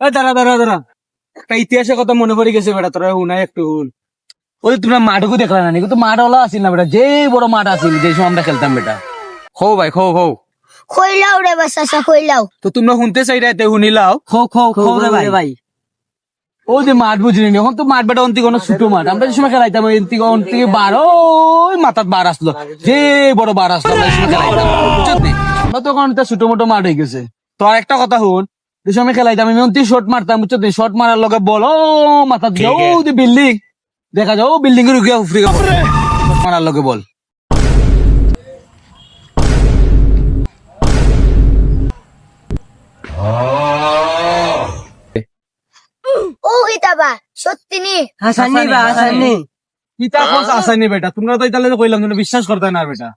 দাঁড়া দাঁড়া দাঁড়া। একটা ইতিহাসের কথা মনে পড়ে গেছে বেটা তোরা একটু হুন ওই তোমরা মাঠকু দেখলা না কিন্তু মাঠ ওলা আসিল না বেটা যে বড় মাঠ আসিল যে সময় আমরা খেলতাম বেটা। হো ভাই খো খো কইলাও রে বাসাসা কইলাও তো তোমরা শুনতে চাই রাইতে শুনিলাও খো খো খো রে ভাই। ও যে মাঠ বুঝলি এখন তো মাঠ বেটা অন্তি কোনো ছোট মাঠ। আমরা যে সময় খেলাইতাম অন্তি অন্তি বার ওই মাথার বার আসলো। যে বড় বার আসলো আমরা তখন ছোট মোটো মাঠ হয়ে গেছে। তো আর একটা কথা শুন সময় খেলাইতাম আমি অন্তি শর্ট মারতাম বুঝলি শর্ট মারার লগে বল ও মাথা দিয়ে ও বিল্ডিং দেখা যাও বিল্ডিং এর উঠে উফরি মারার লগে বল ও গীতাবা সত্যি নি হাসানি বা হাসানি কোস আসানি বেটা। তোমরা তো ইতালে কইলাম তোমরা বিশ্বাস করতে না বেটা।